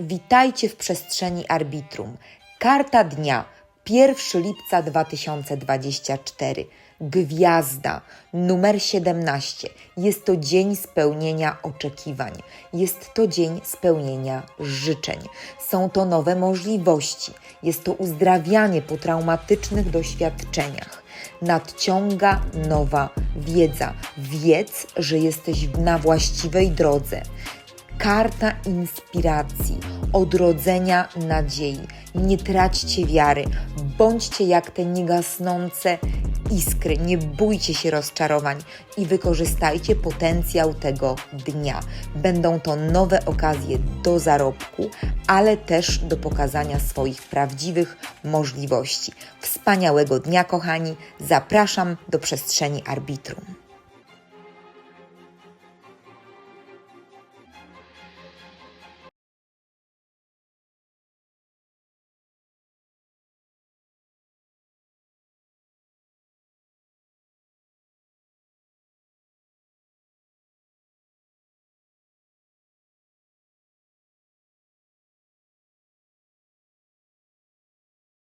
Witajcie w przestrzeni arbitrum. Karta dnia 1 lipca 2024. Gwiazda numer 17. Jest to dzień spełnienia oczekiwań. Jest to dzień spełnienia życzeń. Są to nowe możliwości. Jest to uzdrawianie po traumatycznych doświadczeniach. Nadciąga nowa wiedza. Wiedz, że jesteś na właściwej drodze. Karta inspiracji, odrodzenia nadziei. Nie traćcie wiary, bądźcie jak te niegasnące iskry, nie bójcie się rozczarowań i wykorzystajcie potencjał tego dnia. Będą to nowe okazje do zarobku, ale też do pokazania swoich prawdziwych możliwości. Wspaniałego dnia, kochani. Zapraszam do przestrzeni arbitrum.